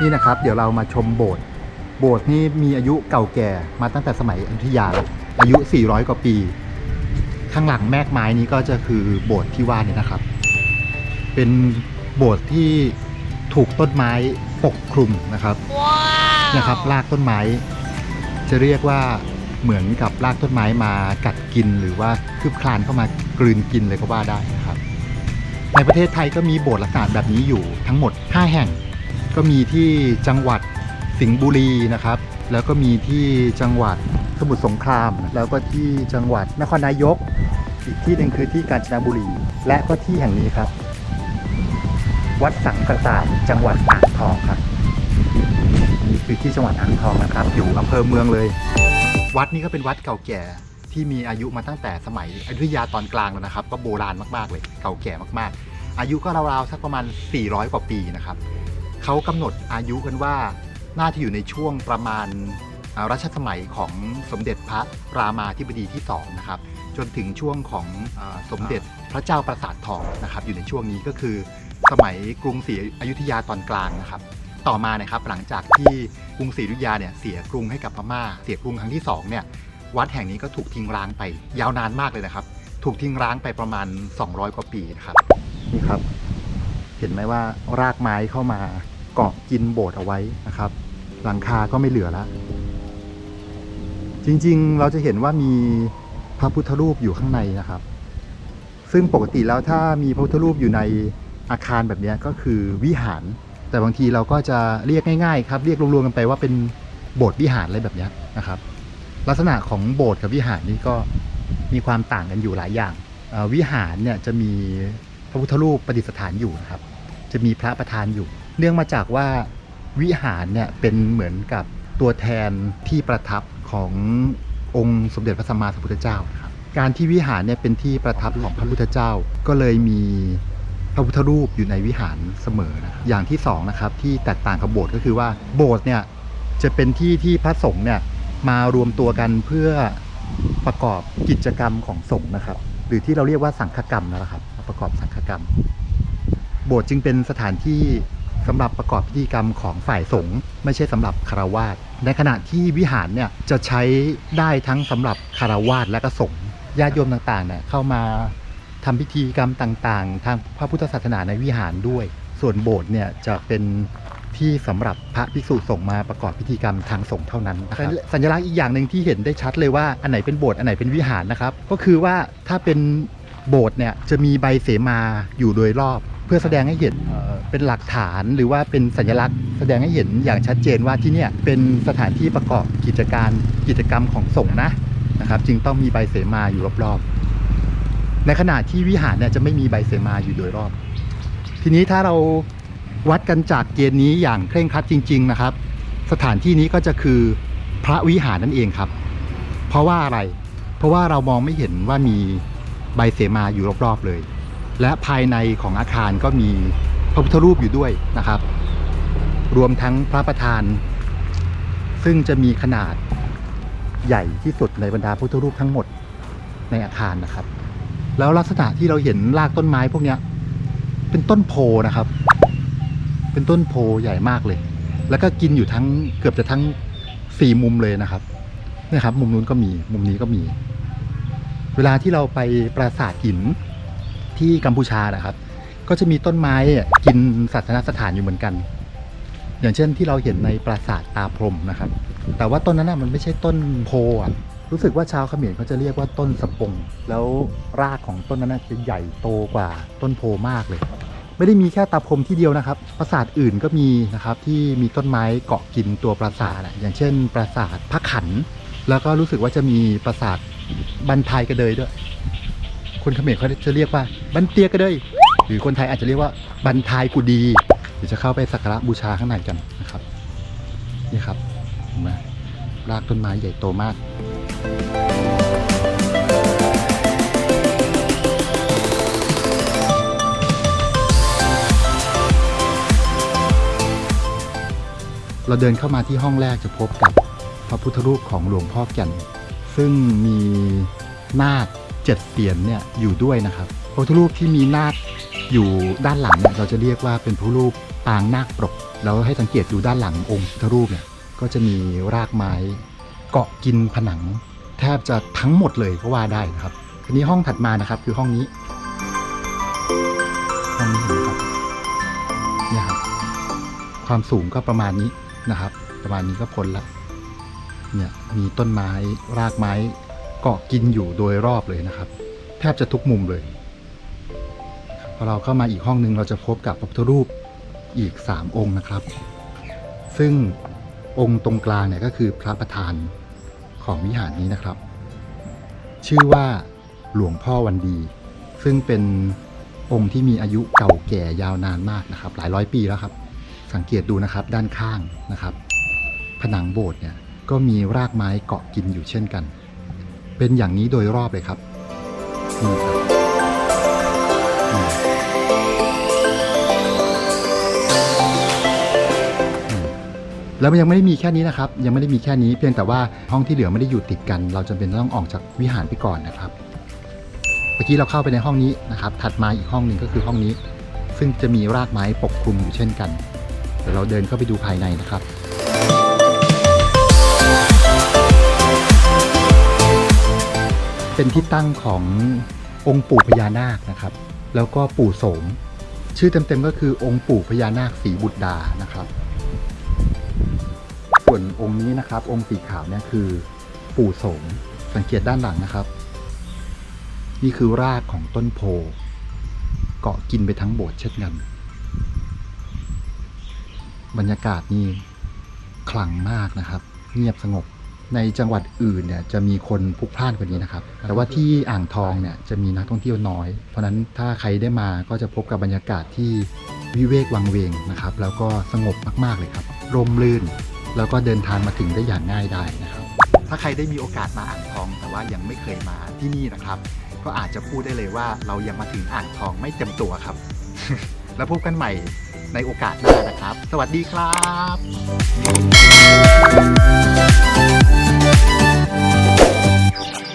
นี่นะครับ เดี๋ยวเรามาชมโบสถ์โบสถ์นี่มีอายุเก่าแก่มาตั้งแต่สมัยอยุธยาแล้วอายุ 400 กว่าปี ข้างหลังแมกไม้นี้ก็จะคือโบสถ์ที่ว่าเนี่ยนะครับ เป็นโบสถ์ที่ถูกต้นไม้ปกคลุมนะครับนะครับรากต้นไม้ จะเรียกว่าเหมือนกับรากต้นไม้มากัดกินหรือว่าคืบคลานเข้ามากลืนกินเลยก็ว่าได้นะครับ ในประเทศไทยก็มีโบสถ์ลักษณะแบบนี้อยู่ทั้งหมด 5 แห่ง ก็มีที่จังหวัดสิงห์บุรีนะครับ แล้วก็มีที่จังหวัดสมุทรสงคราม แล้วก็ที่จังหวัดนครนายก อีกที่หนึ่งคือที่กาญจนบุรี และก็ที่แห่งนี้ครับ วัดสังกระสานจังหวัดอ่างทองครับนี่คือที่จังหวัดอ่างทองนะครับ อยู่อำเภอเมืองเลย วัดนี้ก็เป็นวัดเก่าแก่ที่มีอายุมาตั้งแต่สมัยอยุธยาตอนกลางแล้วนะครับ ก็โบราณมากๆเลย เก่าแก่มากๆ อายุก็ราวๆสักประมาณ 400 กว่าปีนะครับ เขากำหนดอายุกันว่า น่าจะอยู่ในช่วงประมาณอ่ารัชสมัยของสมเด็จพระรามาธิบดีที่สองนะครับ จนถึงช่วงของอาสมเด็จพระเจ้าประสาททองนะครับ อยู่ในช่วงนี้ก็คือ สมัยกรุงศรีอยุธยาตอนกลางนะครับ ต่อมานะครับหลังจากที่กรุงศรีอยุธยาเนี่ยเสียกรุงให้กับพม่า เสียกรุงครั้งที่สองเนี่ยวัดแห่งนี้ก็ถูกทิ้งร้างไปยาวนานมากเลยนะครับ ถูกทิ้งร้างไปประมาณ 200 กว่าปีนะครับ นี่ครับ เห็นไหมว่ารากไม้เข้ามา เกาะกินโบสถ์เอาไว้นะครับ หลังคาก็ไม่เหลือแล้วจริงๆ เราจะเห็นว่ามีพระพุทธรูปอยู่ข้างในนะครับ ซึ่งปกติแล้วถ้ามีพระพุทธรูปอยู่ในอาคารแบบนี้ก็คือวิหาร แต่บางทีเราก็จะเรียกง่ายๆ ครับเรียกรวมๆกันไปว่าเป็นโบสถ์วิหารอะไรแบบนี้นะครับ ลักษณะของโบสถ์กับวิหารนี่ก็มีความต่างกันอยู่หลายอย่างวิหารเนี่ยจะมีพระพุทธรูปประดิษฐานอยู่นะครับ จะมีพระประธานอยู่ เนื่องมาจากว่าวิหารเนี่ยเป็นเหมือนกับตัวแทนที่ประทับขององค์สมเด็จพระสัมมาสัมพุทธเจ้านะครับการที่วิหารเนี่ยเป็นที่ประทับของพระพุทธเจ้า ก็เลยมีพระพุทธรูปอยู่ในวิหารเสมอนะอย่างที่สองนะครับที่แตกต่างกับโบสถ์ก็คือว่าโบสถ์เนี่ยจะเป็นที่ที่พระสงฆ์เนี่ยมารวมตัวกันเพื่อประกอบกิจกรรมของสงฆ์นะครับ หรือที่เราเรียกว่าสังฆกรรมนะครับ ประกอบสังฆกรรม โบสถ์จึงเป็นสถานที่สำหรับประกอบพิธีกรรมของฝ่ายสงฆ์ไม่ใช่สำหรับคารวาสในขณะที่วิหารเนี่ยจะใช้ได้ทั้งสำหรับคารวาสและก็สงฆ์ญาติโยมต่างๆเนี่ยเข้ามาทำพิธีกรรมต่างๆ ทางพระพุทธศาสนาในวิหารด้วย ส่วนโบสถ์เนี่ยจะเป็นที่สำหรับพระภิกษุสงฆ์มาประกอบพิธีกรรมทางสงฆ์เท่านั้นนะครับสัญลักษณ์อีกอย่างหนึ่งที่เห็นได้ชัดเลยว่าอันไหนเป็นโบสถ์อันไหนเป็นวิหารนะครับ ก็คือว่าถ้าเป็นโบสถ์เนี่ยจะมีใบเสมาอยู่โดยรอบเพื่อแสดงให้เห็นเป็นหลักฐานหรือว่าเป็นสัญลักษณ์ แสดงให้เห็นอย่างชัดเจนว่าที่เนี่ยเป็นสถานที่ประกอบกิจการกิจกรรมของสงฆ์นะนะครับ จึงต้องมีใบเสมาอยู่รอบๆ ในขณะที่วิหารเนี่ยจะไม่มีใบเสมาอยู่โดยรอบ ทีนี้ถ้าเราวัดกันจากเกณฑ์นี้อย่างเคร่งครัดจริง ๆนะครับ สถานที่นี้ก็จะคือพระวิหารนั่นเองครับ เพราะว่าอะไร เพราะว่าเรามองไม่เห็นว่ามีใบเสมาอยู่รอบๆเลย และภายในของอาคารก็มีพระพุทธรูปอยู่ด้วยนะครับ รวมทั้งพระประธาน ซึ่งจะมีขนาดใหญ่ที่สุดในบรรดาพุทธรูปทั้งหมดในอาคารนะครับ แล้วลักษณะที่เราเห็นรากต้นไม้พวกนี้เป็นต้นโพนะครับ เป็นต้นโพใหญ่มากเลย แล้วก็กินอยู่ทั้งเกือบจะทั้งสี่มุมเลยนะครับนี่ครับ มุมนู้นก็มีมุมนี้ก็มี เวลาที่เราไปปราสาทหิน ที่กัมพูชานะครับ ก็จะมีต้นไม้กินศาสนสถานอยู่เหมือนกัน อย่างเช่นที่เราเห็นในปราสาทตาพรมนะครับ แต่ว่าต้นนั้นมันไม่ใช่ต้นโพอะรู้สึกว่าชาวเขมรเขาจะเรียกว่าต้นสปง แล้วรากของต้นนั้นจะใหญ่โตกว่าต้นโพมากเลย ไม่ได้มีแค่ตาพรมที่เดียวนะครับ ปราสาทอื่นก็มีนะครับที่มีต้นไม้เกาะกินตัวปราสาทอย่างเช่น ปราสาทพระขัน แล้วก็รู้สึกว่าจะมีปราสาทบันทายกระเดยด้วย คนเขมรเขาจะเรียกว่าบันเตียกระเดยหรือคนไทยอาจจะเรียกว่าบันทายกุดีเดี๋ยวจะเข้าไปสักการะบูชาข้างในกันนะครับนี่ครับเห็นไหมรากต้นไม้ใหญ่โตมากเราเดินเข้ามาที่ห้องแรกจะพบกับพระพุทธรูปของหลวงพ่อแก่น ซึ่งมีนาค เจ็ดเสียนเนี่ยอยู่ด้วยนะครับพระพุทธรูปที่มีนาคอยู่ด้านหลังเนี่ยเราจะเรียกว่าเป็นพระรูปปางนาคปรกแล้วให้สังเกตดูด้านหลังองค์พุทธรูปเนี่ยก็จะมีรากไม้เกาะกินผนัง แทบจะทั้งหมดเลยก็ว่าได้นะครับทีนี้ห้องถัดมานะครับคือห้องนี้ห้องนี้เห็นไหมครับเนี่ยครับความสูงก็ประมาณนี้นะครับ ประมาณนี้ก็พ้นละเนี่ยมีต้นไม้รากไม้ เกาะกินอยู่โดยรอบเลยนะครับ แทบจะทุกมุมเลย พอเราเข้ามาอีกห้องหนึ่งเราจะพบกับพระพุทธรูปอีก 3 องค์นะครับ ซึ่งองค์ตรงกลางเนี่ยก็คือพระประธานของวิหารนี้นะครับ ชื่อว่าหลวงพ่อวันดี ซึ่งเป็นองค์ที่มีอายุเก่าแก่ยาวนานมากนะครับ หลายร้อยปีแล้วครับ สังเกตดูนะครับด้านข้างนะครับ ผนังโบสถ์เนี่ยก็มีรากไม้เกาะกินอยู่เช่นกัน เป็นอย่างนี้โดยรอบเลยครับนี่ครับแล้วมันยังไม่ได้มีแค่นี้นะครับ ยังไม่ได้มีแค่นี้เพียงแต่ว่าห้องที่เหลือไม่ได้อยู่ติดกัน เราจำเป็นต้องออกจากวิหารไปก่อนนะครับเมื่อกี้เราเข้าไปในห้องนี้นะครับ ถัดมาอีกห้องหนึ่งก็คือห้องนี้ ซึ่งจะมีรากไม้ปกคลุมอยู่เช่นกันเดี๋ยวเราเดินเข้าไปดูภายในนะครับ เป็นที่ตั้งขององค์ปู่พญานาคนะครับ แล้วก็ปู่โสม ชื่อเต็มๆก็คือองค์ปู่พญานาคสีบุตรดานะครับ ส่วนองค์นี้นะครับ องค์สีขาวเนี่ยคือปู่โสม สังเกตด้านหลังนะครับ นี่คือรากของต้นโพ เกาะกินไปทั้งโบสถ์เช่นกันบรรยากาศนี่ขลังมากนะครับ เงียบสงบ ในจังหวัดอื่นเนี่ยจะมีคนพลุกพล่านกว่านี้นะครับ แต่ว่าที่อ่างทองเนี่ยจะมีนักท่องเที่ยวน้อย เพราะฉะนั้นถ้าใครได้มาก็จะพบกับบรรยากาศที่วิเวกวังเวงนะครับ แล้วก็สงบมากๆเลยครับ ร่มรื่น แล้วก็เดินทางมาถึงได้อย่างง่ายได้นะครับ ถ้าใครได้มีโอกาสมาอ่างทอง แต่ว่ายังไม่เคยมาที่นี่นะครับ ก็อาจจะพูดได้เลยว่าเรายังมาถึงอ่างทองไม่เต็มตัวครับ แล้วพบกันใหม่ในโอกาสหน้านะครับ สวัสดีครับ